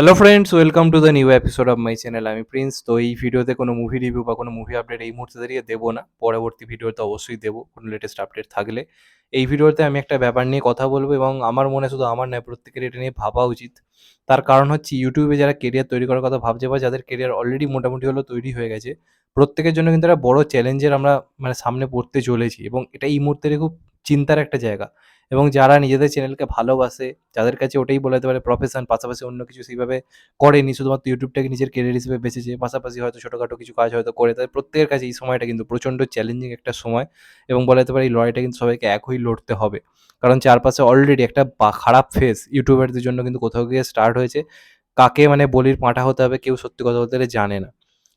Hello friends welcome to the new episode of my channel আমি Prince. তো এই ভিডিওতে কোনো মুভি রিভিউ বা কোনো মুভি আপডেট এই মুহূর্তে দাঁড়িয়ে দেবো না। পরবর্তী ভিডিওতে অবশ্যই দেবো কোনো লেটেস্ট আপডেট থাকলে। এই ভিডিওতে আমি একটা ব্যাপার নিয়ে কথা বলব এবং আমার মনে শুধু আমার নয়, প্রত্যেকের এটা নিয়ে ভাবা উচিত। তার কারণ হচ্ছে ইউটিউবে যারা কেরিয়ার তৈরি করার কথা ভাবছে বা যাদের কেরিয়ার অলরেডি মোটামুটি হলো তৈরি হয়ে গেছে, প্রত্যেকের জন্য কিন্তু একটা বড় চ্যালেঞ্জের আমরা মানে সামনে পড়তে চলেছি এবং এটা এই মুহূর্তের খুব চিন্তার একটা জায়গা। এবং যারা নিজেদের চ্যানেলকে ভালোবাসে, যাদের কাছে ওটাই বলা যেতে পারে প্রফেশন পাশাপাশি অন্য কিছু সেইভাবে করেনি, শুধুমাত্র ইউটিউবটাকে নিজের কেরিয়ার হিসেবে বেছেছে, পাশাপাশি হয়তো ছোটোখাটো কিছু কাজ হয়তো করে তাদের প্রত্যেকের কাছে এই সময়টা কিন্তু প্রচণ্ড চ্যালেঞ্জিং একটা সময় এবং বলা যেতে পারে এই লড়াইটা কিন্তু সবাইকে এক লড়তে হবে। কারণ চারপাশে অলরেডি একটা খারাপ ফেস ইউটিউবারদের জন্য কিন্তু কোথাও গিয়ে স্টার্ট হয়েছে। কাকে মানে বলির পাঁঠা হতে হবে কেউ সত্যি কথা বলতে গেলে জানে না।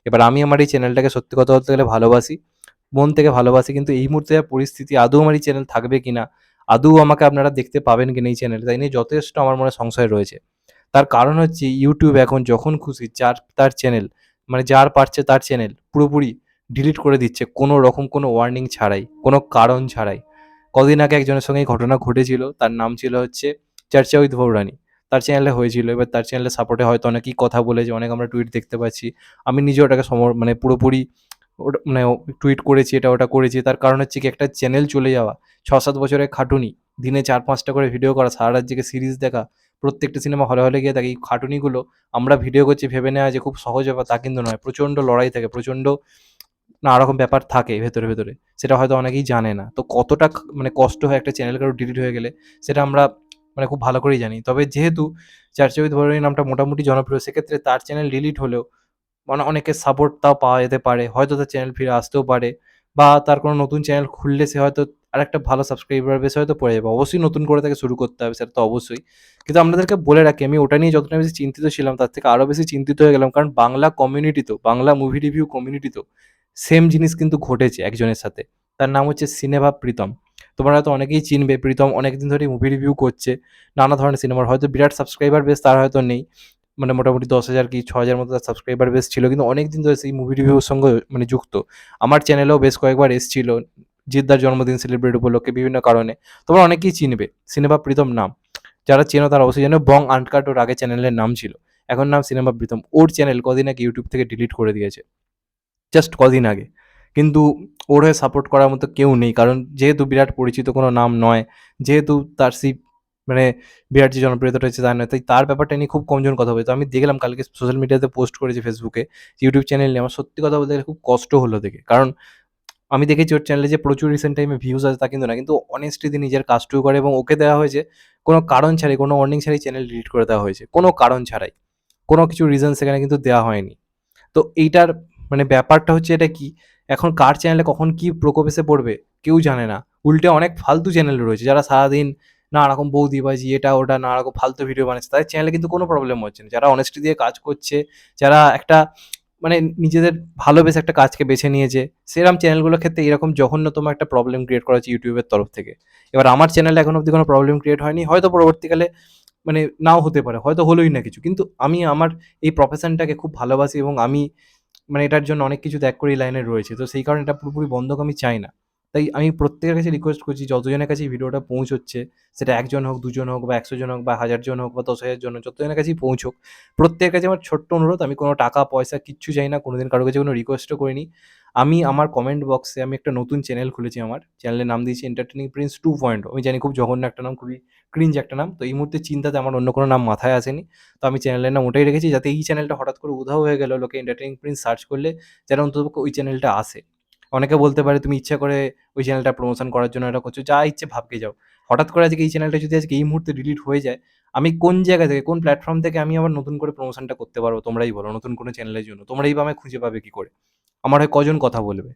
এবার আমি আমার এই চ্যানেলটাকে সত্যি কথা বলতে গেলে ভালোবাসি, মন থেকে ভালোবাসি, কিন্তু এই মুহূর্তে পরিস্থিতি আদৌ আমার এই চ্যানেল থাকবে কিনা আদৌ আমাকে আপনারা দেখতে পাবেন কিনা এই চ্যানেলে তাই নিয়ে যথেষ্ট আমার মনে সংশয় রয়েছে। তার কারণ হচ্ছে ইউটিউব এখন যখন খুশি যার, তার চ্যানেল মানে যার পারছে তার চ্যানেল পুরোপুরি ডিলিট করে দিচ্ছে, কোনো রকম কোনো ওয়ার্নিং ছাড়াই, কোনো কারণ ছাড়াই। কদিন আগে একজনের সঙ্গে ঘটনা ঘটেছিল, তার নাম ছিল হচ্ছে চর্চা উইথ ভৌরানি তার চ্যানেলে হয়েছিল, এবার তার চ্যানেলে সাপোর্টে হয়তো অনেকেই কথা বলেছে, অনেক আমরা টুইট দেখতে পাচ্ছি। আমি নিজেও ওটাকে সম মানে পুরোপুরি ওটা মানে টুইট করেছি, এটা ওটা করেছি, তার কারণ হচ্ছে কি একটা চ্যানেল চলে যাওয়া ছ সাত বছরের খাটুনি, দিনে চার পাঁচটা করে ভিডিও করা, সারা জেগে সিরিজ দেখা, প্রত্যেকটা সিনেমা হলে হলে গিয়ে দেখি, এই খাটুনিগুলো আমরা ভিডিও করছি, ভেবে নেওয়া যে খুব সহজ ব্যাপার, তা কিন্তু নয়, প্রচণ্ড লড়াই থাকে, প্রচণ্ড নানা রকম ব্যাপার থাকে ভেতরে ভেতরে, সেটা হয়তো অনেকেই জানে না, তো কতটা মানে কষ্ট হয় একটা চ্যানেল কারও ডিলিট হয়ে গেলে, সেটা আমরা মানে খুব ভালো করেই জানি, তবে যেহেতু চার্চা উইথ ভরণী নামটা মোটামুটি জনপ্রিয়, সেক্ষেত্রে তার চ্যানেল ডিলিট হলেও মানে অনেকের সাপোর্ট তাও পাওয়া যেতে পারে, হয়তো তার চ্যানেল ফিরে আসতেও পারে বা তার কোনো নতুন চ্যানেল খুললে সে হয়তো আরেকটা ভালো সাবস্ক্রাইবার বেশ হয়তো পড়ে যাবে। অবশ্যই নতুন করে তাকে শুরু করতে হবে সেটা তো অবশ্যই। কিন্তু আপনাদেরকে বলে রাখি, আমি ওটা নিয়ে যতটা বেশি চিন্তিত ছিলাম, তার থেকে আরও বেশি চিন্তিত হয়ে গেলাম। কারণ বাংলা কমিউনিটি তো, বাংলা মুভি রিভিউ কমিউনিটি তো সেম জিনিস কিন্তু ঘটেছে একজনের সাথে। তার নাম হচ্ছে সিনেভা প্রীতম। তোমরা হয়তো অনেকেই চিনবে, প্রীতম অনেকদিন ধরেই মুভি রিভিউ করছে। নানা ধরনের সিনেমার হয়তো বিরাট সাবস্ক্রাইবার বেশ তার হয়তো নেই। মানে মোটামুটি দশ হাজার কি ছ হাজার মতো তার সাবস্ক্রাইবার বেশ ছিল। কিন্তু অনেক দিন ধরে সেই মুভি রিভিউর সঙ্গে মানে যুক্ত। আমার চ্যানেলেও বেশ কয়েকবার এসেছিল। জিদ্দার জন্মদিন সেলিব্রেট উপলক্ষে বিভিন্ন কারণে। তোমরা অনেকেই চিনবে, সিনেমা প্রীতম নাম। যারা চেনো তারা অবশ্যই জানো, বং আনকাট ওর আগে চ্যানেলের নাম ছিল। এখন নাম সিনেমা প্রীতম। ওর চ্যানেল কদিন আগে ইউটিউব থেকে ডিলিট করে দিয়েছে। জাস্ট কদিন আগে। কিন্তু ওর হয়ে সাপোর্ট করার মতো কেউ নেই। কারণ যেহেতু বিরাট পরিচিত কোনো নাম নয়, যেহেতু তার সেই মানে বিরাট যে জনপ্রিয়তা রয়েছে তার নয়। তাই তার ব্যাপারটা নিয়ে খুব কমজন কথা বলে তো আমি দেখলাম কালকে সোশ্যাল মিডিয়াতে পোস্ট করেছি ফেসবুকে ইউটিউব চ্যানেল নিয়ে। আমার সত্যি কথা বলতে খুব কষ্ট হলো দেখে। কারণ আমি দেখেছি ওর চ্যানেলে যে প্রচুর রিসেন্ট টাইমে ভিউজ আছে তা কিন্তু না। কিন্তু অনেস্টলি নিজের কাজটুকু করে এবং ওকে দেওয়া হয়েছে কোনো কারণ ছাড়াই, কোনো ওয়ার্নিং ছাড়াই চ্যানেল ডিলিট করে দেওয়া হয়েছে। কোনো কারণ ছাড়াই। কোনো কিছু রিজন সেখানে কিন্তু দেওয়া হয়নি। তো এইটার মানে ব্যাপারটা হচ্ছে এটা কি? এখন কার চ্যানেলে কখন কি প্রকোপ এসে পড়বে? কেউ জানে না। উল্টে অনেক ফালতু চ্যানেল রয়েছে যারা সারাদিন নানা রকম বৌদিবাজি এটা, ওটা নানা রকম ফালতু ভিডিও বানাচ্ছে তাদের চ্যানেলে কিন্তু কোনো প্রবলেম হচ্ছে না। যারা অনেস্টি দিয়ে কাজ করছে, যারা একটা মানে নিজেদের ভালোবেসে একটা কাজকে বেছে নিয়েছে সেরকম চ্যানেলগুলোর ক্ষেত্রে এরকম জঘন্যতম একটা প্রবলেম ক্রিয়েট করা হচ্ছে ইউটিউবের তরফ থেকে। এবার আমার চ্যানেলে এখন অবধি কোনো প্রবলেম ক্রিয়েট হয়নি, হয়তো পরবর্তীকালে মানে নাও হতে পারে, হয়তো হলোই না কিছু। কিন্তু আমি আমার এই প্রফেশনটাকে খুব ভালোবাসি এবং আমি মানে এটার জন্য অনেক কিছু ত্যাগ করে এই লাইনে রয়েছে। তো সেই কারণে এটা পুরোপুরি বন্ধক আমি চাই না। তাই আমি প্রত্যেকের কাছে রিকোয়েস্ট করছি, যতজনের কাছে ভিডিওটা পৌঁছচ্ছে, সেটা একজন হোক, দুজন হোক, বা একশো জন হোক, বা হাজার জন হোক, বা দশ হাজার জন হোক, যতজনের কাছেই পৌঁছোক, প্রত্যেকের কাছে আমার ছোট্ট অনুরোধ, আমি কোনো টাকা, পয়সা, কিচ্ছু চাই না, কোনোদিন কারোর কাছে কোনো রিকোয়েস্টও করিনি। আমি আমার কমেন্ট বক্সে আমি একটা নতুন চ্যানেল খুলেছি আমার চ্যানেলের নাম দিয়েছি এন্টারটেনিং প্রিন্স টু পয়েন্ট আমি জানি খুব জঘন্য একটা নাম, খুবই ক্রিঞ্জ একটা নাম, তো এই মুহূর্তে চিন্তাতে আমার অন্য কোনো নাম মাথায় আসেনি, তো আমি চ্যানেলের নাম ওটাই রেখেছি, যাতে এই চ্যানেলটা হঠাৎ করে উধাও হয়ে গেল, লোকে এন্টারটেনিং প্রিন্স সার্চ করলে যেন অন্তত ওই চ্যানেলটা আসে। অনেকে বলতে পারে তুমি ইচ্ছা করে ওই চ্যানেলটা প্রমোশন করার জন্য এটা করছ, যা ইচ্ছে ভাবকে যাও। হঠাৎ করে আজকে এই চ্যানেলটা যদি আজকে এই মুহূর্তে ডিলিট হয়ে যায়, আমি কোন জায়গা থেকে, কোন প্ল্যাটফর্ম থেকে আমি আবার নতুন করে প্রমোশনটা করতে পারব, তোমরাই বলো, নতুন কোনো চ্যানেলের জন্য। তোমরাই বা আমায় খুঁজে পাবে কি করে? আমার হয় কজন কথা বলবে?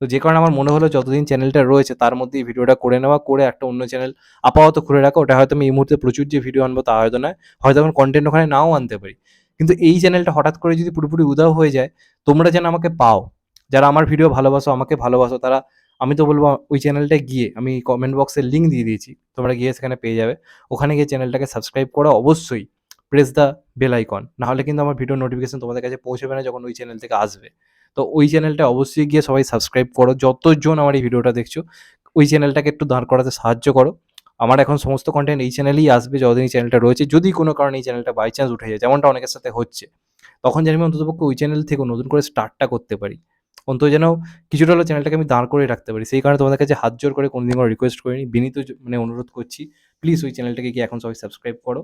তো যে কারণে আমার মনে হলো যতদিন চ্যানেলটা রয়েছে, তার মধ্যে এই ভিডিওটা করে নেওয়া, করে একটা অন্য চ্যানেল আপাতত খুলে রাখা, ওটা হয়তো আমি এই মুহূর্তে প্রচুর যে ভিডিও আনব তা হয়তো নয়, হয়তো আমার কন্টেন্ট ওখানে নাও আনতে পারি। কিন্তু এই চ্যানেলটা হঠাৎ করে যদি পুরোপুরি উদাও হয়ে যায়, তোমরা যেন আমাকে পাও যারা আমার ভিডিও ভালোবাসো আমাকে ভালোবাসো তারা আমি তো বলব ওই চ্যানেলটায় গিয়ে আমি কমেন্ট বক্সের লিঙ্ক দিয়ে দিয়েছি তোমরা গিয়ে সেখানে পেয়ে যাবে ওখানে গিয়ে চ্যানেলটাকে সাবস্ক্রাইব করো অবশ্যই প্রেস দ্য বেল আইকন নাহলে কিন্তু আমার ভিডিও নোটিফিকেশন তোমাদের কাছে পৌঁছবে না যখন ওই চ্যানেল থেকে আসবে তো ওই চ্যানেলটা অবশ্যই গিয়ে সবাই সাবস্ক্রাইব করো যতজন আমার এই ভিডিওটা দেখছ ওই চ্যানেলটাকে একটু দাঁড় করাতে সাহায্য করো আমার এখন সমস্ত কন্টেন্ট এই চ্যানেলেই আসবে যতদিন এই চ্যানেলটা রয়েছে। যদি কোনো কারণে এই চ্যানেলটা বাই চান্স উঠে যায়, যেমনটা অনেকের সাথে হচ্ছে, তখন যেন আমি অন্ততপক্ষে ওই চ্যানেল থেকে নতুন করে স্টার্টটা করতে পারি। অন্তত যেন কিছুটা হলো চ্যানেলটাকে আমি দাঁড় করে রাখতে পারি। সেই কারণে তোমাদের কাছে হাত জোর করে কোনোদিন কোনো রিকোয়েস্ট করিনি। বিনীত মানে অনুরোধ করছি, প্লিজ ওই চ্যানেলটাকে গিয়ে এখন সবাই সাবস্ক্রাইব করো।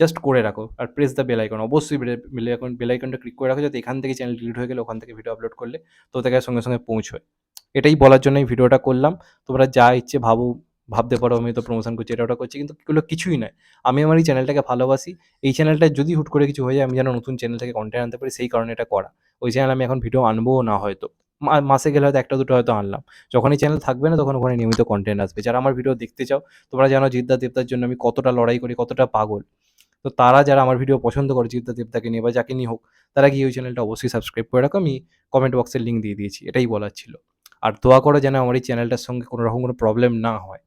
জাস্ট করে রাখো। আর প্রেস দ্য বেল আইকন। অবশ্যই বেলে আইকন বেল আইকনটা ক্লিক করে রাখো যাতে এখান থেকে চ্যানেল ডিলিট হয়ে গেলে ওখান থেকে ভিডিও আপলোড করলে তোমাদের কাছে সঙ্গে, সঙ্গে পৌঁছয়। এটাই বলার জন্য এই ভিডিওটা করলাম। তোমরা যা ইচ্ছে ভাবো, ভাবতে পারো আমি তো প্রমোশন করছি, এটা ওটা করছি। কিন্তু এগুলো কিছুই নয়। আমি আমার এই চ্যানেলটাকে ভালোবাসি। এই চ্যানেলটায় যদি হুট করে কিছু হয়ে যায়, আমি যেন নতুন চ্যানেল থেকে কন্টেন্ট আনতে পারি, সেই কারণে এটা করা। ওই চ্যানেল আমি এখন ভিডিও আনবোও না হয়তো। মাসে গেলে হয়তো একটা দুটো হয়তো আনলাম। যখন এই চ্যানেল থাকবে না, তখন ওখানে নিয়মিত কন্টেন্ট আসবে। যারা আমার ভিডিও দেখতে চাও, তোমরা জানো জিদ্দা দেবদার জন্য আমি কতটা লড়াই করি, কতটা পাগল। তো তারা যারা আমার ভিডিও পছন্দ করে জিদ্দা দেবদাকে নিয়ে বা যাকে নিয়ে হোক, তারা গিয়ে ওই চ্যানেলটা অবশ্যই সাবস্ক্রাইব করে রাখো। আমি কমেন্ট বক্সের লিঙ্ক দিয়ে দিয়েছি। এটাই বলার ছিল। আর দোয়া করো যেন আমার এই চ্যানেলটার সঙ্গে কোনো রকম কোনো প্রবলেম না হয়।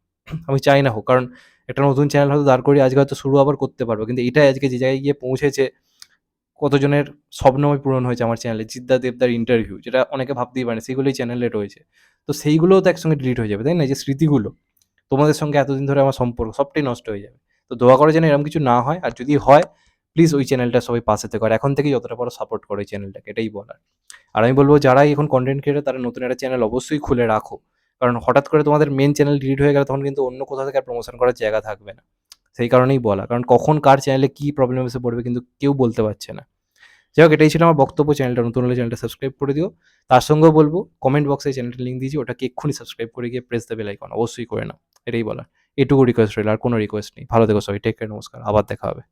আমি চাই না হোক। কারণ একটা নতুন চ্যানেল হয়তো দাঁড় করিয়ে আজকে হয়তো শুরু আবার করতে পারব। কিন্তু এটাই আজকে যে জায়গায় গিয়ে পৌঁছেছে, কতজনের স্বপ্নময় পূরণ হয়েছে আমার চ্যানেলে। জিদ্দা দেবদার ইন্টারভিউ যেটা অনেকে ভাবতেই পারে সেগুলোই চ্যানেলে রয়েছে। তো সেইগুলোও তো একসঙ্গে ডিলিট হয়ে যাবে, তাই না? যে স্মৃতিগুলো, তোমাদের সঙ্গে এতদিন ধরে আমার সম্পর্ক, সবটাই নষ্ট হয়ে যাবে। তো দোয়া করো যেন এরকম কিছু না হয়। আর যদি হয়, প্লিজ ওই চ্যানেলটা সবাই পাশে থেকো। এখন থেকেই যতটা পারো সাপোর্ট করো এই চ্যানেলটাকে, এটাই বলার। আর আমি বলব যারাই এখন কন্টেন্ট ক্রিয়েটর তারা নতুন একটা চ্যানেল অবশ্যই খুলে রাখো। কারণ হঠাৎ করে তোমাদের মেন চ্যানেল ডিলিট হয়ে গেলে তখন কিন্তু অন্য কোথাও থেকে আর প্রমোশন করার জায়গা থাকবে না। সেই কারণেই বলা। কারণ কখন কার চ্যানেলে কী প্রবলেম এসে পড়বে কিন্তু কেউ বলতে পারছে না। যাই হোক এটাই ছিল আমার বক্তব্য। চ্যানেলটা নতুন হলে চ্যানেলটা সাবস্ক্রাইব করে দিও। তার সঙ্গেও বলব কমেন্ট বক্সে চ্যানেলটার লিঙ্ক দিয়েছি, ওটাকে এক্ষুনি সাবস্ক্রাইব করে গিয়ে প্রেস দ্য বেল আইকন অবশ্যই করে নাও। এটাই বলা এটুকু রিকোয়েস্ট রইল। আর কোনো রিকোয়েস্ট নেই। ভালো থেকো সবাই। Take care. নমস্কার। আবার দেখা হবে।